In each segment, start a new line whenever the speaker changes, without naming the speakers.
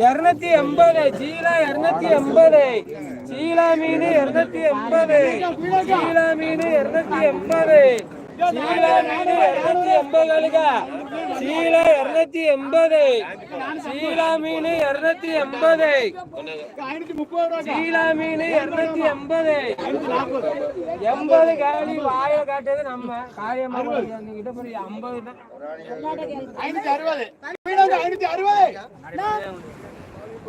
இருநூத்தி எண்பது சீலா இருநூத்தி எண்பது சீலா மீன் இருநூத்தி எண்பது சீலா மீன் இருநூத்தி எண்பது சீலா மீன் இருநூத்தி எண்பது சீலா இருநூத்தி எண்பது சீலா மீன் இருநூத்தி எண்பது சீலா மீன் இருநூத்தி எண்பது. எண்பது காலி வாய காட்டுறது நம்ம. காரியமா கிட்ட போய் ஐம்பது தான்.
ஐநூத்தி அறுபது. ஐநூத்தி அறுபது.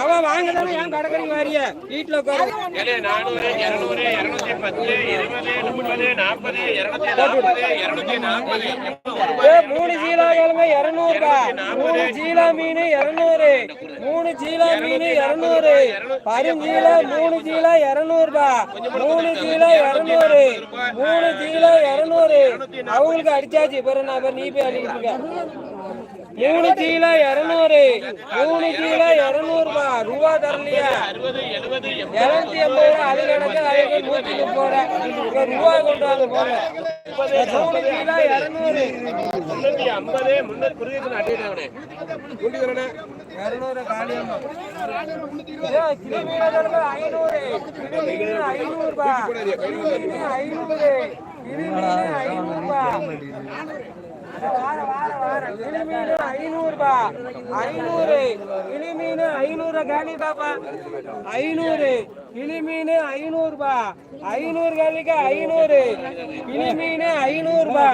எவன் வாங்குதானே ஏன் கடைக்கறிக்கு வாரிய? வீட்டுல உட்காரு.
நானூறு இருநூறு இருநூத்தி பத்து இருபது முப்பது நாற்பது இருநூத்தி நாற்பது இருநூத்தி நாற்பது.
மூணு சீலா கிழமை இருநூறுபா மூணு சீலா மீன் இருநூறு. மூணு சீலா மீன் இருநூறு. பருஞ்சீலா மூணு சீலா இருநூறுபா மூணு சீலா இருநூறு. மூணு சீலா இருநூறு. அவங்களுக்கு அடிச்சாச்சு. பிறகு நான் நீ போய் அடிக்கிட்டு இருக்க. மூணு கீழே இருநூறு. மூணு கீழே இருநூறு ரூபாய் ரூபா தரலையா. இருநூத்தி எண்பது ரூபா. அது கணக்கு அதுக்கு நூத்தி முப்பது ரூபா ரூபா கொண்டு
வந்து ஐம்பது
முன்னூறு ஐநூறு. ஐநூறு ரூபாய் ஐநூறு. ரூபாய் மீன் ஐநூறுபா. ஐநூறு. கிளி ஐநூறு காலி பாப்பா ஐநூறு. கிளி மீன் ஐநூறுபா. ஐநூறு காலிக்கு ஐநூறு. கிளி மீன் ஐநூறுபா.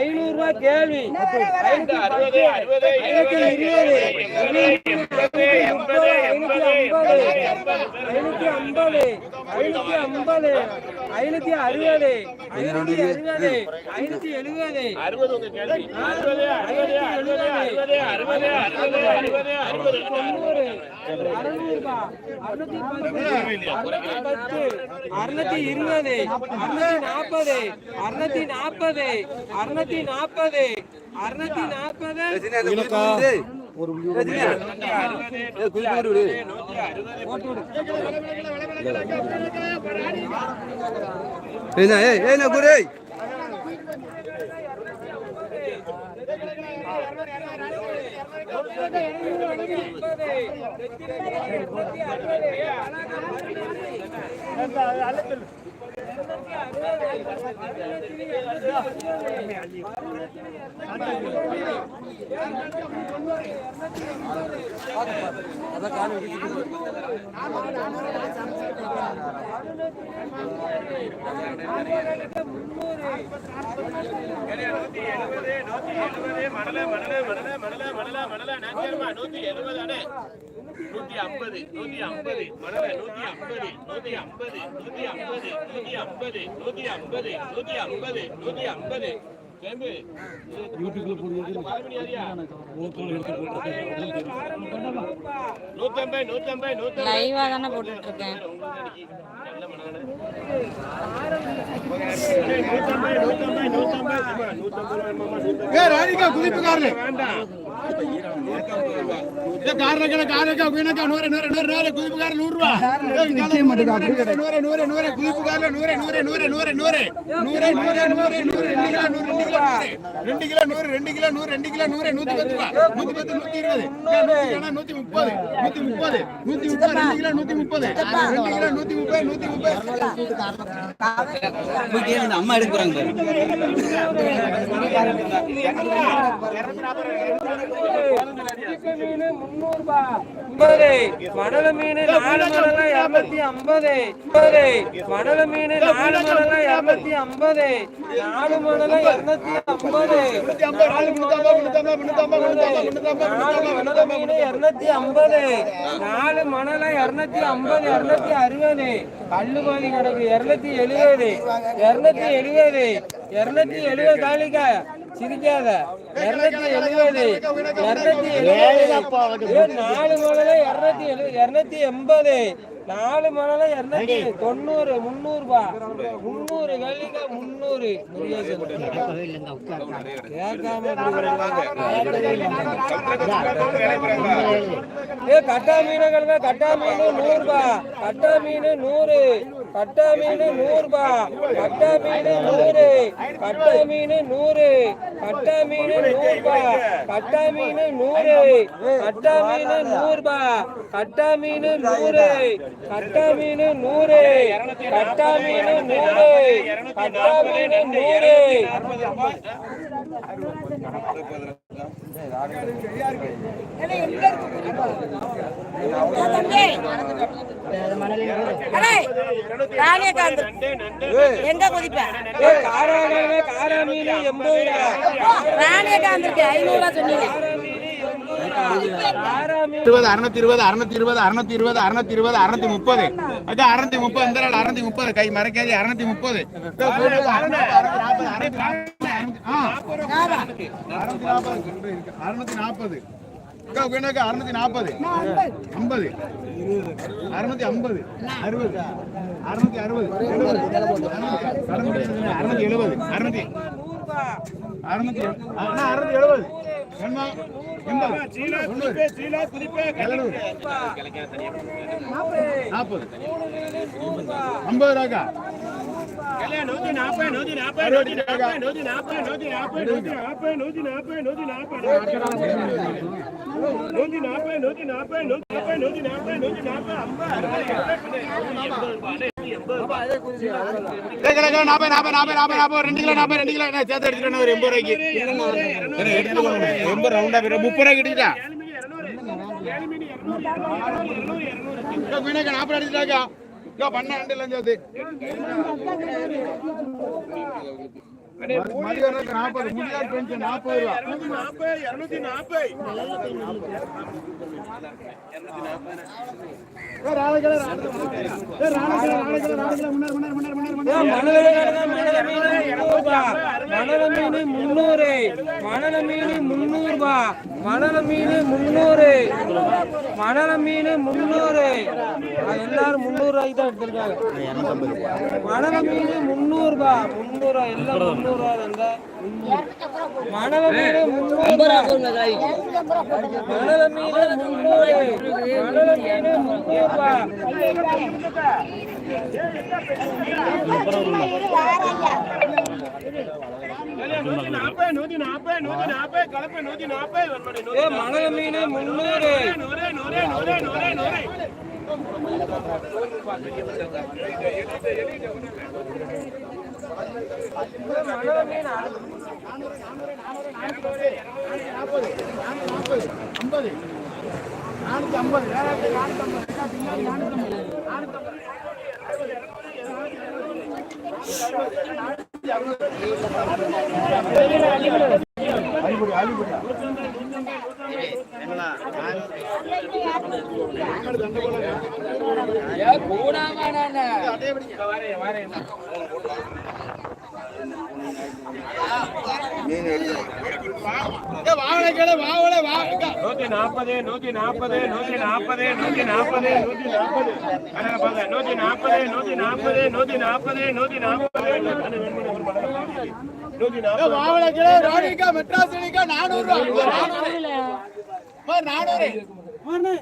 ஐநூறுபா கேள்வி. ஐநூத்தி பத்து. ஐநூத்தி இருபது. ஐநூத்தி ஐம்பது. ஐநூத்தி ஐம்பது. ஐநூத்தி அறுபது ஐநூத்தி அறுபது. ஐநூத்தி
அறுபது. ஐநூத்தி எழுபது.
தொண்ணூறு அறுநூறுபா. அறுநூத்தி பத்து. அறுநூத்தி பத்து. இருபது. அறுநூத்தி நாற்பது. அறுநூத்தி நாற்பது. அறுநூத்தி நாற்பது. அறுநூத்தி நாற்பது.
ஒரு என்ன ஏய் ஏய் குரு அறுபது மணல மணல மணல மணல மணல மணல நாச்சியம்மா நூத்தி எழுபது அண்ணே நூத்தி ஐம்பது நூத்தி ஐம்பது மணல நூத்தி ஐம்பது நூத்தி ஐம்பது நூத்தி ஐம்பது நூத்தி ஐம்பது ஐம்பது நூத்தி ஐம்பது நூத்தி ஐம்பது நூத்தி ஐம்பது.
லைவா தானே
வேண்டாம். நூறு நூறு நூறு நூறு நூறு ரெண்டு கிலோ நூறு ரெண்டு கிலோ நூறு ரெண்டு கிலோ நூறு நூத்தி பத்து ரூபா. நூத்தி பத்து நூத்தி இருபது. நூத்தி முப்பது நூத்தி முப்பது நூத்தி முப்பது ரெண்டு கிலோ நூத்தி முப்பது. ரெண்டு கிலோ நூத்தி முப்பது நூத்தி முப்பது.
அம்மா எடுக்கிறாங்க
மணல மீன் நாலு மீன் நாலு மணலாம் இருநூத்தி ஐம்பது நாலு மணலாம் இருநூத்தி ஐம்பது இருநூத்தி ஐம்பது நாலு மணல இருநூத்தி ஐம்பது இருநூத்தி அறுபது. கல்லு பாதி கிடக்கு இருநூத்தி எழுபது. இருநூத்தி எழுபது. இருநூத்தி எழுபது காலிக்கா சிரிக்காத. இருநூத்தி எழுபது. இருநூத்தி எழுபது. நாலு மணல இருநூத்தி எழுபது இருநூத்தி எண்பது. நாலு மணல இருநூத்தி தொண்ணூறு முந்நூறு ரூபா முந்நூறு கல்லிக்கா முந்நூறு ஏ கட்டா மீனுங்க கட்டா மீன் நூறு ரூபா கட்டா மீன் நூறு கட்டா மீன் நூறு ரூபா கட்டா மீன் நூறு கட்டா மீன் நூறு கட்டா மீன் நூறு ரூபா கட்டா மீன் நூறு கட்டா மீன் நூறு ரூபா கட்டா மீன் நூறு கட்டா மீன் நூறு. கட்டா மீன் நூறு. கட்டா மீன் நூறு.
ராணியக்காந்த் எங்க குதிப்ப
ஏ காராங்க காரா மீன் எண்பது ரூபா
ராணியக்காந்த் இருக்கு ஐநூறு ரூபா சொன்னீங்க.
இருபது அறுநூத்தி இருபது அறுநூத்தி இருபது அறுநூத்தி இருபது அறுநூத்தி இருபது அறுநூத்தி முப்பது. அது அறுநூத்தி முப்பது இந்த நாள் அறுநூத்தி முப்பது கை மறைக்காது அறுநூத்தி முப்பது. அறுநூத்தி நாற்பது அறுநூத்தி நாற்பது ஐம்பது. அறுநூத்தி ஐம்பது. அறுபது. அறுநூத்தி அறுபது. அறுநூத்தி எழுபது. அறுநூத்தி அறுநூத்தி அறுநூத்தி எழுபது நாற்பது ஐம்பது ரூபாக்கா
நூத்தி நாற்பது நூத்தி நாற்பது நூத்தி நாற்பது நூத்தி நாற்பது நூத்தி நாற்பது நூத்தி நாற்பது நூத்தி நாற்பது நூத்தி நாற்பது நூத்தி நாற்பது நூத்தி நாற்பது நூத்தி நாற்பது நூத்தி நாற்பது நூத்தி நாற்பது
கிலோ நாற்பது நாற்பது நாற்பது நாற்பது நாற்பது ரெண்டு கிலோ நாற்பது ரெண்டு கிலோ என்ன சேர்த்து எடுத்துட்டு ஒரு எண்பது ரூபாய்க்கு எண்பது ரவுண்டா முப்பது ரூபாய்க்கு எடுத்துட்டா மீனக்கா நாற்பது அடிச்சுட்டாக்கா பண்ண ரெண்டு லஞ்சம் மதியானம் நாற்பது முடியாது பென்ஷன் நாற்பது ரூபா
நாற்பது இருநூத்தி நாற்பது
மணல மீன் முன்னூறு மணல மீன் முன்னூறு ரூபா மணல மீன் முன்னூறு மணல மீன் முன்னூறு எல்லாரும் முன்னூறு ரூபாய்க்கு தான் எடுத்திருக்காங்க மணல மீன் முன்னூறு ரூபா முன்னூறு ரூபா எல்லாம்
நூத்தி நாற்பது நூத்தி நாற்பது கலப்பை நூத்தி நாற்பது
மணல மீன் முன்னூறு
நூறு நூறு நூறு நூறு நூறு
நூறு நானூற்றி
ஐம்பது நானூற்றி ஐம்பது அடிபடி அடிபடி கூடாமா நான் அதே படிக்க வரேன் வரேன் கேளு வாவலை வாங்க
நூத்தி நாற்பது நூத்தி நாற்பது நூத்தி நாற்பது நூத்தி நாற்பது நூத்தி நாற்பது கணக்கு பாருங்க நூத்தி நாற்பது நூத்தி நாற்பது நூத்தி நாற்பது நூத்தி நாற்பது நூத்தி நாற்பது
வாவலை கேளு ராணிக்கா மெட்ராஸ் நானூறு ரூபா நானூறு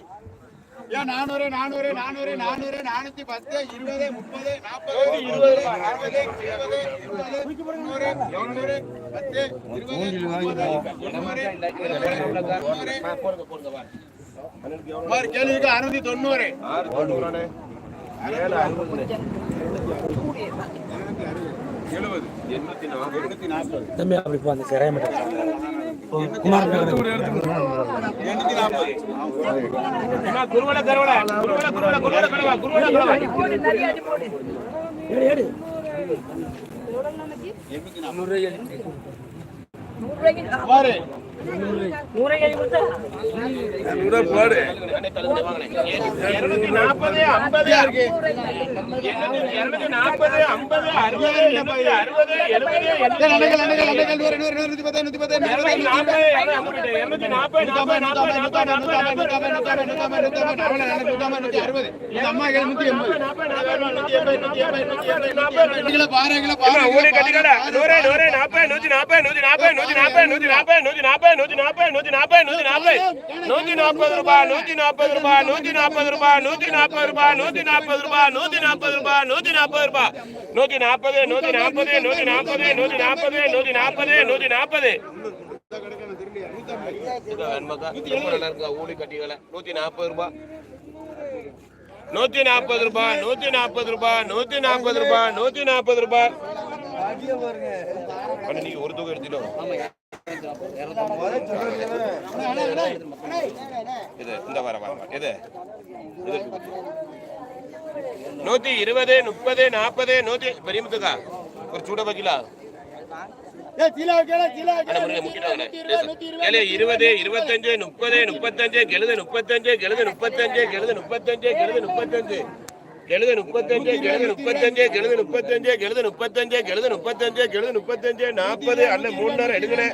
ஏன் நானூறு நானூறு நானூறு நானூறு நானூத்தி பத்து இருபது முப்பது நாற்பது இருபது அறுபது எழுபது எண்பது நூறு எழுநூறு பத்து இருபது முப்பது தொண்ணூறு கேள்விக்கு அறுநூத்தி தொண்ணூறு. எண்ணூத்தி
தம்பி அப்படி போ அந்த கிரையம் குமார் எண்ணூறு ரூபாய்க்கு
நூறு
போடு நாற்பது ஐம்பது நாற்பது
நூத்தி
நாற்பது
நூத்தி
நாற்பது நூத்தி நாற்பது நூத்தி நாற்பது நூத்தி நாற்பது நூத்தி நாற்பது, நூத்தி நாற்பது, நூத்தி நாற்பது. நூத்தி நாற்பது ரூபாய், நூத்தி நாற்பது ரூபாய், நூத்தி நாற்பது ரூபாய், நூத்தி நாற்பது ரூபாய், நூத்தி நாற்பது ரூபாய், நூத்தி நாற்பது ரூபாய், நூத்தி நாற்பது ரூபாய். நூத்தி நாற்பது, நூத்தி நாற்பது, நூத்தி நாற்பது, நூத்தி நாற்பது, நூத்தி நாற்பது, நூத்தி நாற்பது. நூத்தி நாற்பது ரூபாய் நூத்தி நாற்பது ரூபாய் நூத்தி நாற்பது ரூபாய் நூத்தி நாற்பது ரூபாய் நூத்தி நாற்பது ரூபாய் ஒரு தொகை எடுத்துடும் இது இந்த வர வர வர. இது. இது. நூத்தி இருபது முப்பது நாற்பது நூத்தி பெரியமுத்துக்கா ஒரு சூட பக்கிலா இருபது இருபத்தஞ்சு முப்பது முப்பத்தஞ்சு கெழுது முப்பத்தஞ்சு கெழுது முப்பத்தஞ்சு கெழுது முப்பத்தஞ்சு கெழுது முப்பத்தஞ்சு. கெழுது முப்பத்தஞ்சு கெழுது முப்பத்தஞ்சு கெழுது முப்பத்தஞ்சு கெழுது முப்பத்தஞ்சு கெழுது முப்பத்தஞ்சு கெழுது முப்பத்தஞ்சு நாற்பது அல்ல மூணு நேரம் எடுக்கல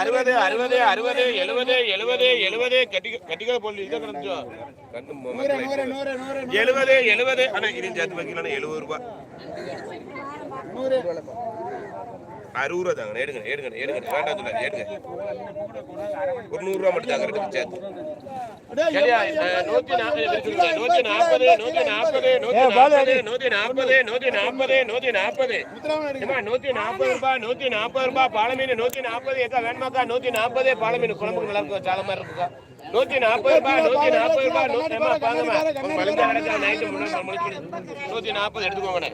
அறுபது அறுபது அறுபது எழுபது எழுபது எழுபது. கட்டிக்கா போல் இதை
கிடைச்சோம்
எழுபது எழுபது. ஆனா இருந்து சேர்த்து வைக்கலாம் எழுபது ரூபாய். அறுபது ரூபா தாங்க. எடுங்க எடுங்க எடுங்க. வேண்டாம் சொல்லாது எடுங்க. ஒரு நூறு ரூபா மட்டும் தாங்க ரெண்டு சேர்த்து. நூத்தி நாற்பது. நூத்தி நாற்பது நூத்தி நாற்பது நூத்தி நாற்பது நூத்தி நாற்பது நூத்தி நாற்பது ரூபாய் நூத்தி நாற்பது ரூபாய் பாலமீன் நூத்தி நாற்பது ஏக்கா வேணுமாக்கா? நூத்தி நாற்பது பாலமீன் குழம்புக்கு நல்லா இருக்கும் மாதிரி இருக்குக்கா. நூத்தி நாற்பது ரூபாய் நூத்தி நாற்பது ரூபாய் நூத்தி நூத்தி நாற்பது எடுத்துக்கோங்கண்ணே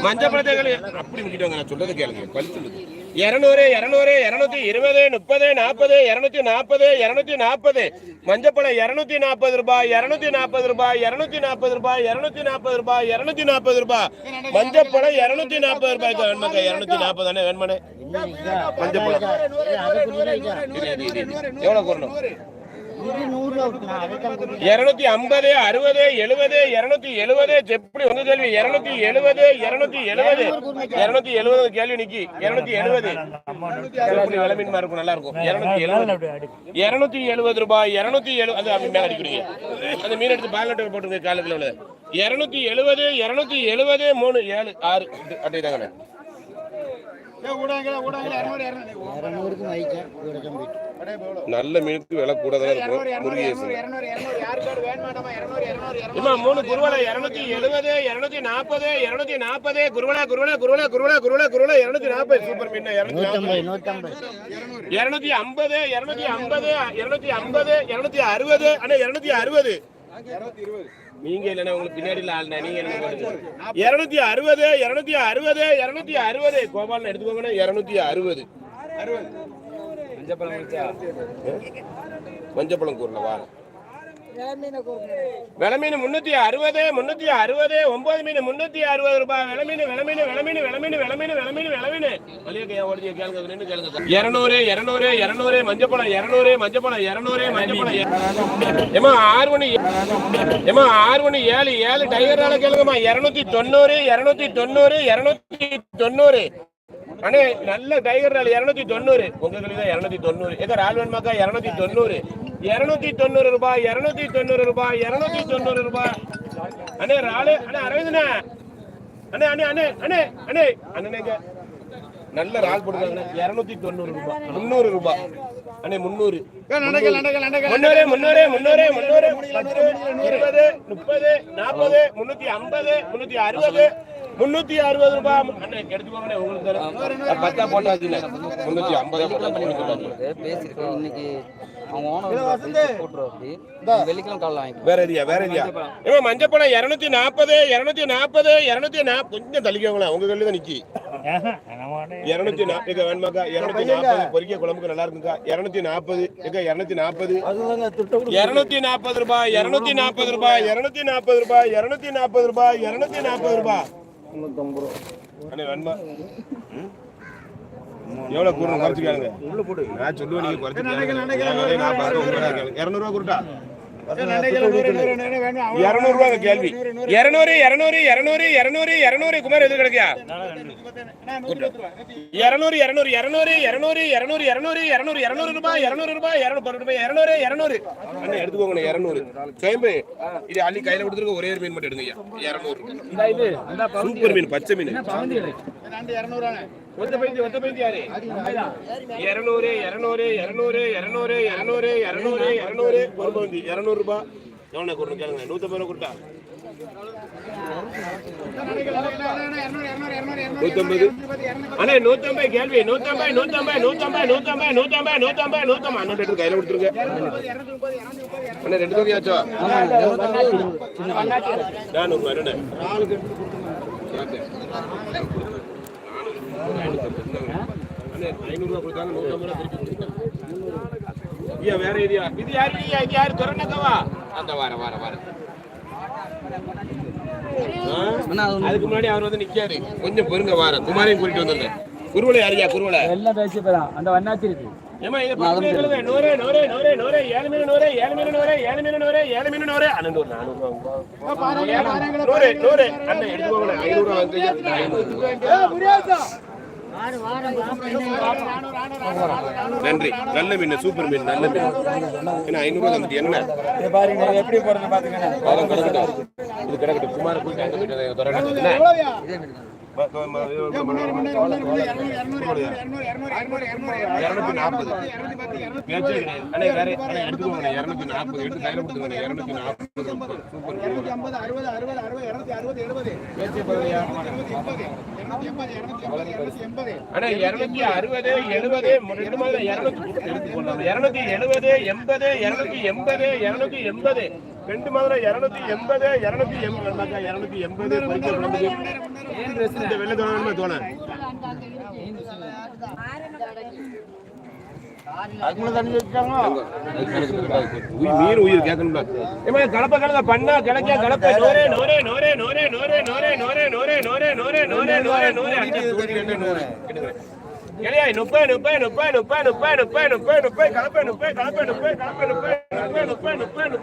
மஞ்சள் பிரதேசம் அப்படி முக்கிட்டாங்க நான் சொல்றதை கேளுங்க கழிச்சு இருநூறு இருநூறு இருநூத்தி இருபது முப்பது நாற்பது இருநூத்தி நாற்பது இருநூத்தி நாற்பது மஞ்சப்பழம் இருநூத்தி நாற்பது ரூபாய் இருநூத்தி நாற்பது ரூபாய் இருநூத்தி நாற்பது ரூபாய் இருநூத்தி நாற்பது ரூபாய் இருநூத்தி நாற்பது ரூபாய் மஞ்சப்பழம் இருநூத்தி நாற்பது ரூபாய் வேணுமாக்கா இருநூத்தி நாற்பது தானே வேணுமானே மஞ்சப்பழம் எவ்வளவு கூறணும் இருநூத்தி ஐம்பது அறுபது எழுபது இருநூத்தி எழுபது. எப்படி உங்க கேள்வி. இருநூத்தி எழுபது இருநூத்தி எழுபது. இருநூத்தி எழுபது கேள்வி நிக்கி. இருநூத்தி எழுபது. மீன்மா இருக்கும் நல்லா இருக்கும். இருநூத்தி எழுபது. இருநூத்தி எழுபது ரூபாய். இருநூத்தி எழுபது அது அப்படி மேல அடிக்கிறீங்க. அந்த மீன் எடுத்து பாலட்டர் போட்டுருங்க காலத்துல உள்ள இருநூத்தி எழுபது இருநூத்தி எழுபது மூணு ஏழு ஆறு. அப்படி தாங்கண்ணே
ஊடாங்கல ஊடாங்கல இருநூறு இருநூறு
நல்ல மீனுக்கு விலை கூட தான் இருக்கும் முருகேசன். இம்மா மூணு குருவலை இருநூத்தி எழுபது இருநூத்தி நாற்பது இருநூத்தி நாற்பது குருவலா குருவலா குருவலா குருவலா குருவலா குருவலா இருநூத்தி நாற்பது சூப்பர் மீன். இருநூத்தி ஐம்பது இருநூத்தி ஐம்பது இருநூத்தி ஐம்பது இருநூத்தி அறுபது. அண்ணா இருநூத்தி அறுபது. நீங்க இல்லைன்னா உங்களுக்கு பின்னாடி ஆளுண்ணா நீங்க இருநூத்தி அறுபது இருநூத்தி அறுபது இருநூத்தி அறுபது. கோபால் எடுத்துக்கோங்கண்ணா இருநூத்தி அறுபது. மஞ்சப்பழம் கூறல வாரம் விலை மீன் முன்னூத்தி அறுபது முன்னூத்தி அறுபது ஒன்பது மீன் முன்னூத்தி அறுபது ரூபாய். விலை மீன் விலை மீன் விலை மீன் விலை மீன் விலை மீன் விலை மீன் விலை மீன் மளிகை ஓடி கேளுங்க நின்று கேளுங்க. இருநூறு இருநூறு இருநூறு மஞ்சப்பழம் இருநூறு மஞ்சப்பழம் இருநூறு மஞ்சப்பழம் ஏமா ஆறு மணி ஏமா ஆறு மணி ஏழு ஏழு டைகரால கேளுங்கம்மா. இருநூத்தி தொண்ணூறு இருநூத்தி தொண்ணூறு இருநூத்தி தொண்ணூறு. அண்ணே நல்ல டைகர் ரால் இருநூத்தி தொண்ணூறு. உங்க தான் இருநூத்தி தொண்ணூறு. ஏதோ ரால் வேணுமாக்கா இருநூத்தி தொண்ணூறு. இருநூத்தி தொண்ணூறு ரூபாய் இருநூத்தி தொண்ணூறு ரூபாய் இருநூத்தி தொண்ணூறு ரூபாய். அண்ணே ராலு அண்ணே அரவிந்தண்ணே. அண்ணே அண்ணே அண்ணே அண்ணே அண்ணே. அண்ணனுங்க நல்ல ரால் போடுறாங்க இருநூத்தி தொண்ணூறு ரூபாய். முந்நூறு ரூபாய். அண்ணே முந்நூறு. முன்னூறு முன்னூறு முன்னூறு முன்னூறு இருபது முப்பது நாற்பது முன்னூத்தி ஐம்பது முன்னூத்தி அறுபது முன்னூத்தி அறுபது ரூபாய். அண்ணே எடுத்துக்கோங்கண்ணே உங்களுக்கு. பத்தா போட்டாச்சுண்ணே முன்னூத்தி ஐம்பதா போட்டாச்சு
பேசியிருக்கேன். இன்னைக்கு
மஞ்சப்பழம். இருநூத்தி நாற்பது இருநூத்தி நாற்பது இருநூத்தி நாற்பது கொஞ்சம் தள்ளிக்கோங்களேன் உங்க கல்லு தான் நிக்கி. இருநூத்தி நாற்பது வேணுமாக்கா இருநூத்தி நாற்பது பொரிக்க குழம்புக்கு நல்லா இருநூத்தி நாற்பது இருநூத்தி நாற்பது இருநூத்தி நாற்பது ரூபாய் இருநூத்தி நாற்பது ரூபாய் இருநூத்தி நாற்பது ரூபாய் இருநூத்தி நாற்பது ரூபாய் இருநூத்தி நாற்பது ரூபாய். முந்நூற்றம்பது ரூபா. அண்ணே வேணுமா? எவ்வளோ கூடுறோம்? நான் சொல்லுவேன் நீங்கள் குறைச்சி இரநூறுவா கூட்டா. இரநூறுவா இருநூறு கேள்வி இருநூறு இருநூறு இருநூறு இருநூறு இருநூறு குமார் எது கிடைக்கா இருநூறு இருநூறு இருநூறு இருநூறு இருநூறு இருநூறு இருநூறு இருநூறு ரூபாய் இருநூறு ரூபாய் இருநூறு ரூபாய் இருநூறு இருநூறு அண்ணா எடுத்துக்கோங்க இருநூறு சேம்பு இது அள்ளி கையில கொடுத்துருக்க ஒரே ஒரு மீன் மட்டும் எடுங்க இருநூறு சூப்பர் மீன் பச்சை மீன் பைத்தி ஒத்த பைத்தி யாரு? இருநூறு இருநூறு இருநூறு இருநூறு இருநூறு இருநூறு இருநூறு. ஒரு பவுந்தி இருநூறு ரூபாய் எவ்வளோ கொடுங்க கேளுங்க. நூற்றம்பது ரூபா கொடுத்தா. நூத்தம்பது. அண்ணே நூத்தம்பது கேள்வி. நூத்தம்பது நூத்தம்பது நூத்தம்பது நூத்தம்பது நூத்தம்பது நூத்தம்பது நூத்தம்பது. அண்ணன் எடுத்து கையில கொடுத்துருங்க. அண்ணே ரெண்டு நானூறு ரூபாய் ஐயா வேற ஏரியா. இது யாரு? ஐயா இது யாரு? திறனக்கவா அந்த வார வார வார. அதுக்கு முன்னாடி அவர் வந்து நிக்காரு கொஞ்சம் பொறுங்க வார. குமாரையும் கூட்டிட்டு வந்துருங்க. குருவலை யாரியா குருவலை
எல்லாம் பேசி போயிடும் அந்த வண்ணாச்சி இருக்கு.
ஏமா இது பக்கத்துல நூறு நூறு நூறு நூறு ஏழு மீன் நூறு ஏழு மீன் நூறு ஏழு மீன் நூறு ஏழு மீன் நூறு. அண்ணன் ஒரு நானூறு நூறு நூறு. அண்ணன் எடுத்துக்கோங்க ஐநூறு ரூபா வந்து ஐநூறு நன்றி. நல்ல மீன் சூப்பர் மீன் நல்ல மீன். என்ன ஐநூறு ரூபா என்ன
பாருங்க எப்படி போறது
இது கிடக்கட்டும். அங்க போயிட்டு தொடரணும் இரநூத்தி நாற்பது எடுத்துக்கோங்க இரநூத்தி நாற்பது எடுத்து கையில கொடுத்துக்கோங்க இரநூத்தி நாற்பது சூப்பர் இரநூத்தி ஐம்பது அறுபது அறுபது அறுபது இரநூத்தி அறுபது எழுபது ஆனா இருநூத்தி எண்பது இருநூத்தி எண்பது இருநூத்தி எண்பது ரெண்டு மாதிரி இருநூத்தி எண்பது இருநூத்தி எண்பது இருநூத்தி எண்பது. இந்த வெள்ளை தோணை தோணை உயிர் மீன் உயிர் கேட்கணும்ல ஏமா கலப்ப கலந்த பண்ணா கிழக்க கலப்ப நோரே நோரே நோரே நோரே நோரே நோரே நோரே நோரே நோரே நோரே நோரே நோரே நோரே நோரே கிளையா முப்பது முப்பது முப்பது முப்பது முப்பது முப்பது முப்பது முப்பது கலப்பை முப்பது கலப்பை முப்பது கலப்பை முப்பது முப்பது முப்பது முப்பது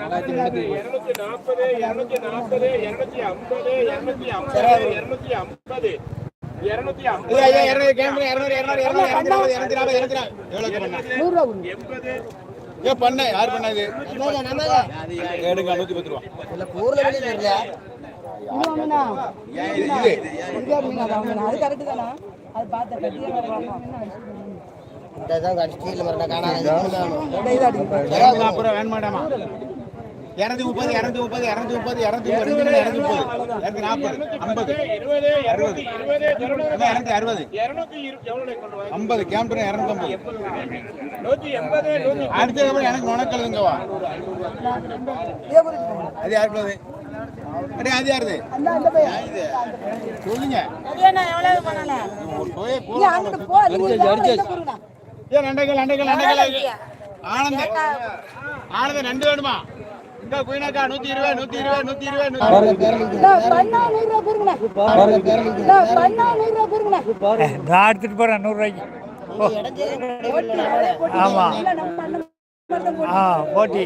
ரூபா இருநூத்தி நாற்பது இருநூத்தி நாற்பது இருநூத்தி ஐம்பது இருநூத்தி ஐம்பது இருநூத்தி ஐம்பது இருநூத்தி ஐம்பது எண்பது ஏன்
பண்ண. யார் பண்ணாது
எடுங்க நூத்தி பத்து ரூபா.
வேணுமாடாமா? இரநூத்தி முப்பது இரநூத்தி முப்பது இரநூத்தி முப்பது இரநூத்தி முப்பது இரநூத்தி முப்பது. இரநூத்தி நாற்பது ஐம்பது. அறுபது.
இரநூத்தி அறுபது.
ஐம்பது.
கேம்டன் இரநூத்தி ஐம்பது
அடுத்ததுக்கப்புறம் எனக்கு நுணக்கழுதுங்கவா அது யாருக்குள்ளது அது ஆனந்த. ஆனந்த ரெண்டு வேணுமா? குயினாக்கா நூத்தி இருபது நூத்தி இருபது நூத்தி இருபது
நான்
எடுத்துட்டு போறேன்
நூறு ரூபாய்க்கு. ஆமா.
ஆ போட்டி.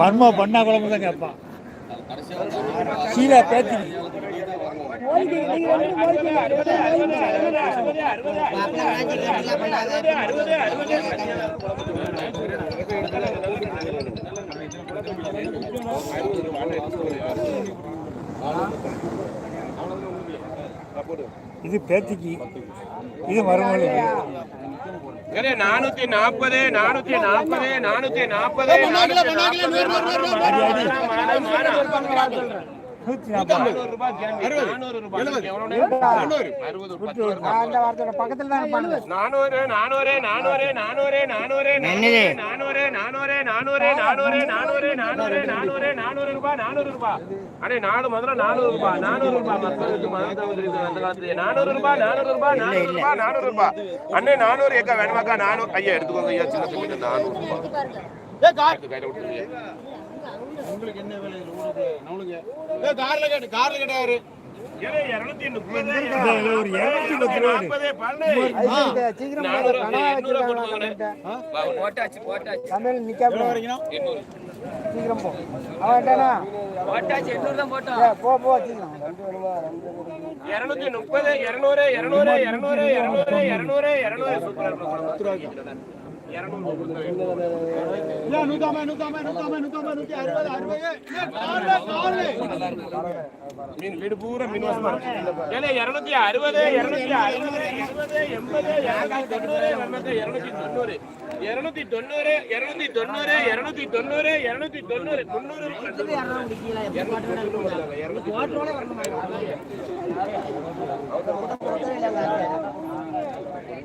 மர்ம பண்ணா குழம்பு தான் கேட்பான். சீலா பேத்தி இது பேத்திக்கு. இது
ஏலே, நானூத்தி நாற்பது நானூத்தி நாற்பது நானூத்தி நாற்பது அண்ணே நானூறு ஏக்கா வேணுமாக்கா நானூறு ஐயா எடுத்துக்கோங்க ஐயா சின்ன நானூறு ரூபாய் உங்களுக்கு என்ன வேலை
ஊருக்கு நம்மளுக்கு ஏ கார்ல கேட்டு கார்ல கேட்டாரு
முப்பது மீன் வீடு பூரா மீன் வாசமா ஏன்னா இருநூத்தி அறுபது இருநூத்தி அறுபது எண்பது எண்பது இருநூத்தி தொண்ணூறு இருநூத்தி தொண்ணூறு இருநூத்தி தொண்ணூறு இருநூத்தி தொண்ணூறு இருநூத்தி தொண்ணூறு இருநூத்தி தொண்ணூறு தொண்ணூறு இருநூத்தி தொண்ணூறு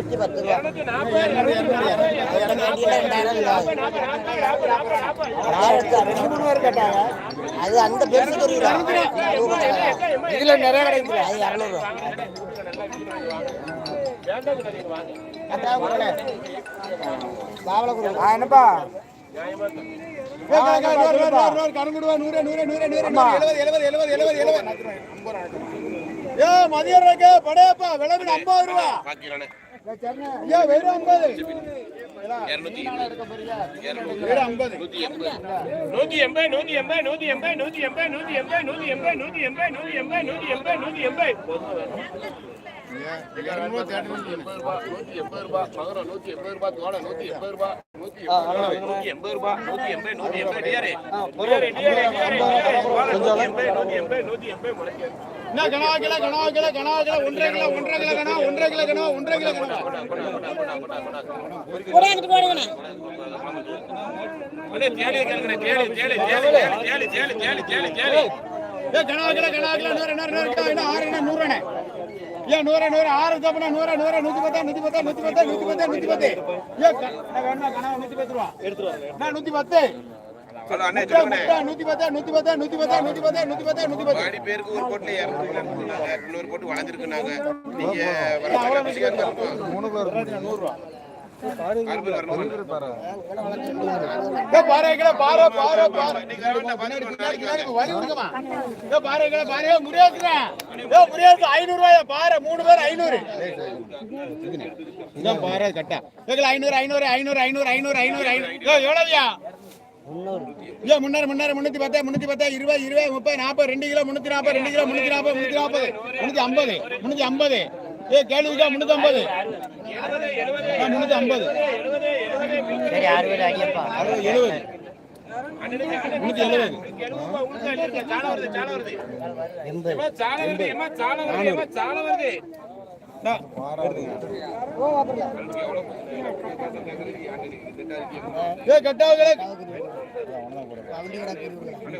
நூற்றி பத்து
கேட்டாங்க அது அந்த பெருசு தெரியுதா இதுல நிறைய கிடைக்குது அது இரநூறுவா என்னப்பா?
கருங்குடுவா நூறு நூறு நூறு நூறு எழுபது எழுபது எழுபது எழுபது எழுபது. ஏ மதியம் படையப்பா விளம்பரம் ஐம்பது ரூபா.
நூத்தி எண்பது. நூத்தி எண்பது, நூத்தி எண்பது, நூத்தி எண்பது, நூத்தி எண்பது, நூத்தி எண்பது, நூத்தி எண்பது, நூத்தி எண்பது, நூத்தி எண்பது, நூத்தி எண்பது, நூத்தி எண்பது. நூத்தி எண்பது ரூபாய், நூத்தி எண்பது ரூபாய், மகரம் நூத்தி எண்பது ரூபாய், தோடை நூத்தி எண்பது ரூபாய், நூத்தி எண்பது ரூபாய், நூத்தி எண்பது நூத்தி எண்பது, நூத்தி எண்பது, நூத்தி எண்பது, நூத்தி எண்பது, நூத்தி எண்பது முளைக்காது.
என்ன கணா கிலோ கணா கிலோ கணா கிலோ ஒன்றரை கிலோ ஒன்றரை கிலோ கணா ஒன்றரை கிலோ கணா ஒன்றரை கிலோ கணா கணா கிலோ கணா கிலோ நூறு நூறு நூறு கிலோ என்ன ஆறு என்ன நூறு ஏன் நூறு நூறு ஆறு தப்புனா நூறு நூறு நூத்தி பத்தா நூத்தி பத்தா நூத்தி பத்தா நூத்தி பத்தா நூத்தி பத்து. ஏன் வேணா கணா நூத்தி நூத்தி பத்து? நூத்தி பத்தா நூத்தி பத்தா நூத்தி பத்தா நூத்தி பத்தா நூத்தி பத்தா நூத்தி பத்தா.
பாடி பேருக்கு ஒரு போட்டுல இரநூறுனாங்க இன்னொரு போட்டு வளைஞ்சிருக்குனாங்க நீங்க
ஐநூறு ஐநூறு ஐநூறு. ஐநூறு ஐநூறு ஐநூறு ஐநூறு எவ்வளவு ஏய், முன்னூறு, முன்னூறு, முன்னூத்தி பத்து, முன்னூத்தி பத்து, இருபது, இருபது, முப்பது, நாற்பது, ரெண்டு கிலோ, முன்னூத்தி நாற்பது, ரெண்டு கிலோ, முன்னூத்தி நாற்பது, முன்னூத்தி நாற்பது, முன்னூத்தி ஐம்பது, முன்னூத்தி ஐம்பது. ஏய், கேள்விக்கா, முன்னூத்தி ஐம்பது. முன்னூத்தி ஐம்பது.
அறுபது ஐயப்பா
அறுபது, எழுபது. முன்னூத்தி எழுபது.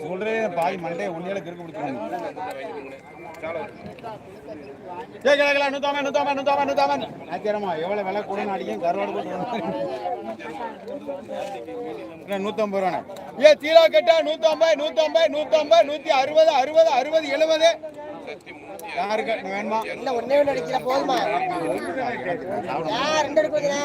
சொல்றேன் பாய் மண்டே உன்னையில கிறுக்கு பிடிச்சாங்க எவ்வளவு விலை கூட அடிக்கும் கருவாடு போட்டு நூத்தம்பது ரூபா ஏ தீலா கட்டா நூத்தம்பது நூத்தம்பது நூத்தம்பது நூத்தி அறுபது அறுபது அறுபது எழுபது. யாருக்கு? வேணுமா?
இல்ல ஒன்னே ஒண்ணு அடிக்கிற போதுமா? யார் ரெண்டு எடுக்கிறீங்க